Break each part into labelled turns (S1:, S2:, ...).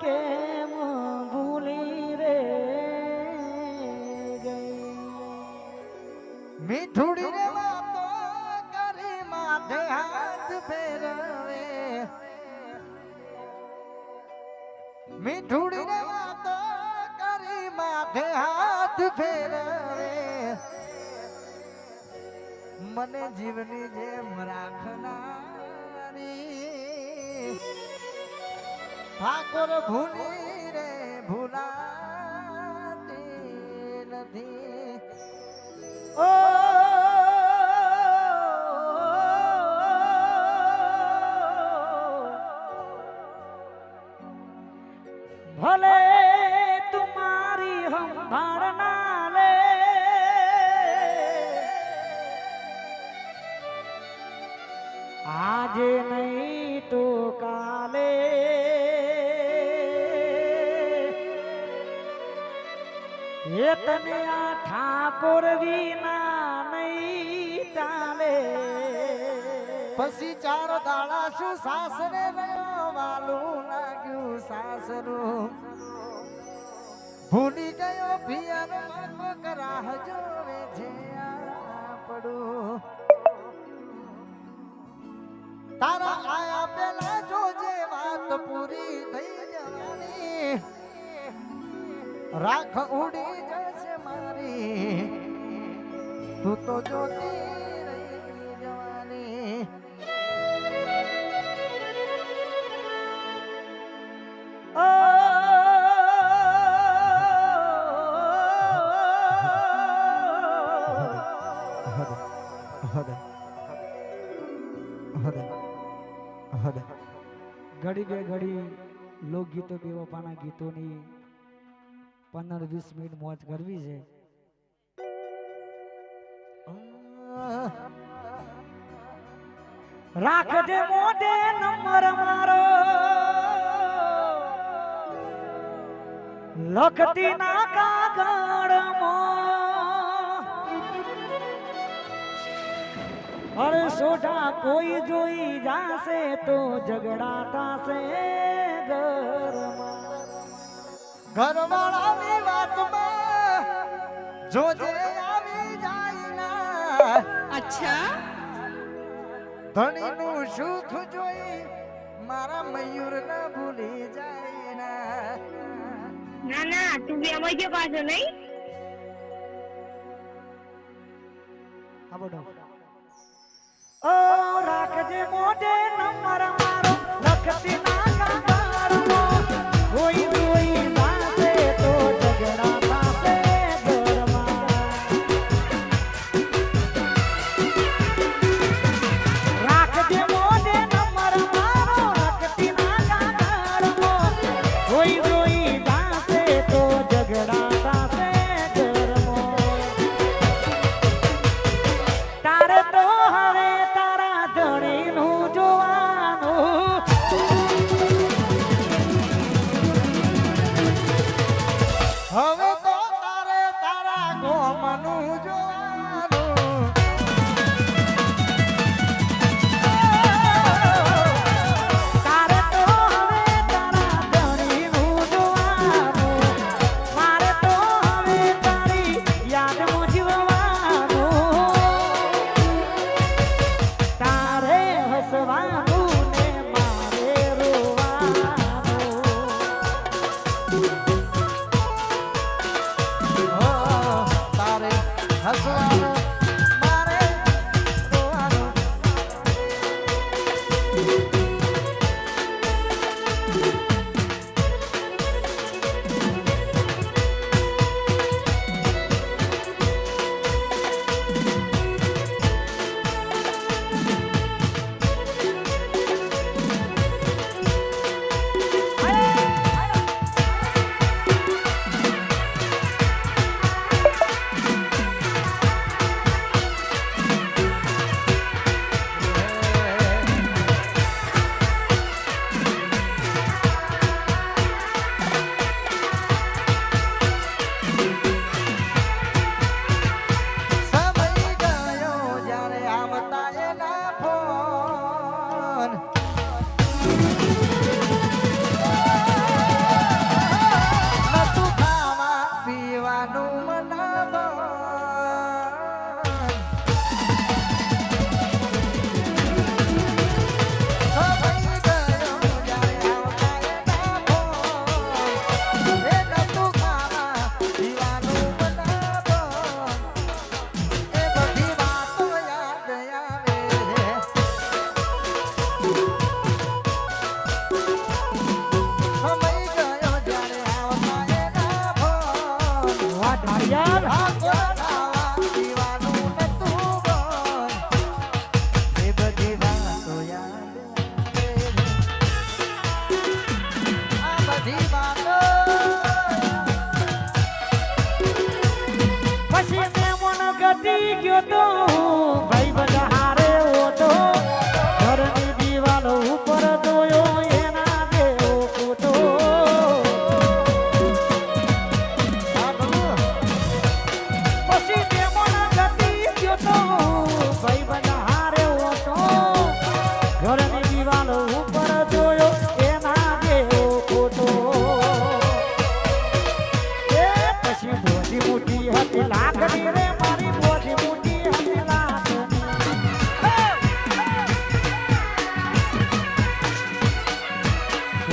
S1: કેમ ભૂલી રે ગઈ?
S2: મીઠુડી રે વાતો કરી માથે હાથ ફેરવે. મીઠુડી રે વાતો કરી માથે હાથ ફેરવે. મને જીવની જેમ રાખનારી ઠાકોર ભૂલી. રે ભૂલાતી નથી.
S1: ઓ એ તને આ ઠાકોર વિના નહીં ચાલે.
S2: પછી ચાર દાડા શું સાસરે વાલું લાગ્યું સાસરું. ભૂલી ગયો પિયર કરાહ જોવે છે પડું. તારા આયા પેલા જોજે વાત પૂરી થઈ જવાની. રાખ ઉડી
S1: ઘડી બે ઘડી લોકગીતો બેવપાના ગીતોની પંદર વીસ મિનિટ મોજ કરવી છે. રાખજે મોઢે નંબર મારો. લખતી ના કાગળમાં. અરે સોઢા કોઈ જોઈ જાશે તો ઝઘડા થાશે ઘરમાં.
S2: ઘરવાળાની વાતમાં જોજે ના
S3: અચ્છા
S2: ધણીનું સુખ જોઈ મારા મયુર ન ભૂલી જાય ના
S3: ના ના તું બી અમાઈ ગયો પાછો નહીં
S1: આ બધો ઓ રાખજે મોઢે નંબર મારો લખતી हसवा ગયો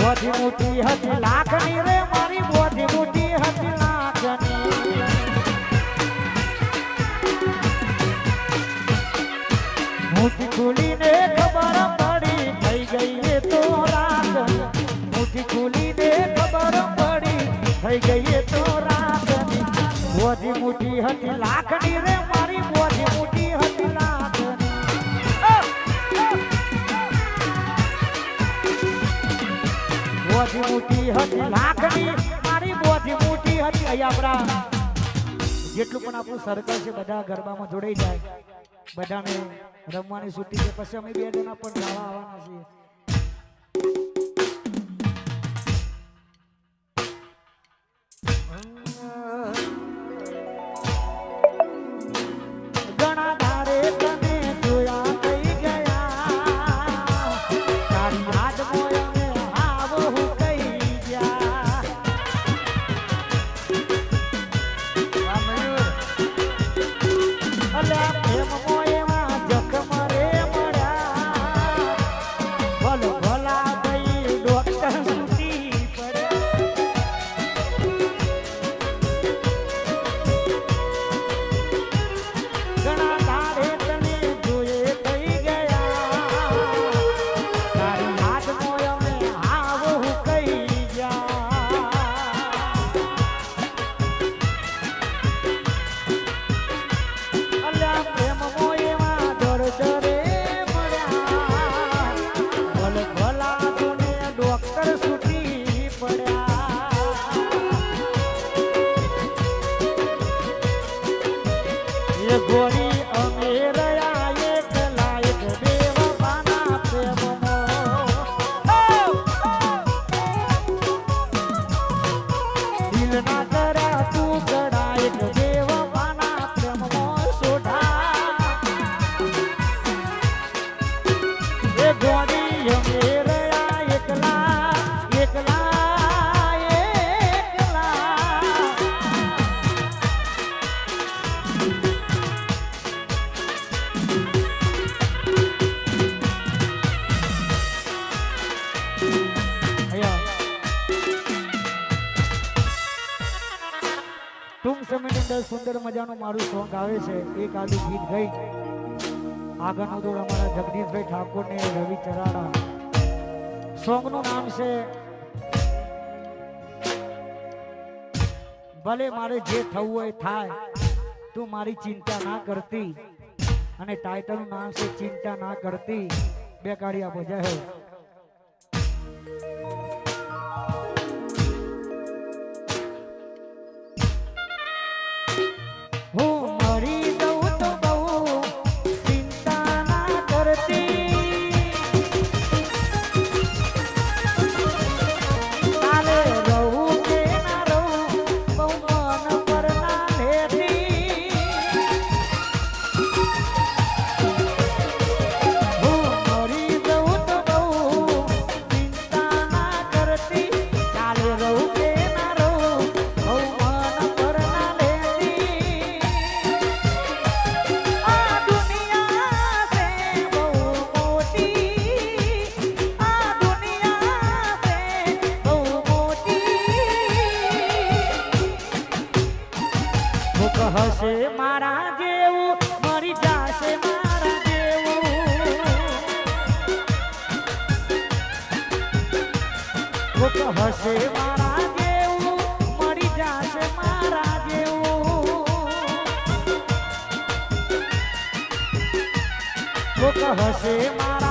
S1: મોટી મોટી હતી લાખની રે મારી મોટી મોટી હતી, લાકડી. મુઠ્ઠી ખોલીને ખબર પડી, થઈ ગઈ એ તો રાત. મુઠ્ઠી ખોલીને ખબર પડી, થઈ ગઈ એ તો રાત. મોજી મોટી હતી લાખની રે મારી મોજી મોટી હતી મોજી મોટી હતી લાખની મારી મોજી મોટી હતી અહીંયા જેટલું પણ આપણું સર્કલ છે, બધા ગરબામાં જોડાઈ જાય. બધાને રમવાની છૂટી છે, પછી અમે બે જણા પણ ગાવા આવવાના છીએ. ઘણા અંદર સુંદર મજાનું મારું સોંગ આવે છે. એક આદુ ગીત ગઈ. આગળનું દોડ અમારા જગદીશભાઈ ઠાકોર ને રવિ ચરાડા સોંગનું નામ છે, ભલે મારે જે થવું હોય થાય, તું મારી ચિંતા ના કરતી. અને ટાઇટલનું નામ છે, ચિંતા ના કરતી. બે કાઢી આપો જય હશે મારા જેવું મળી જશે મારા જેવું. હશે મારા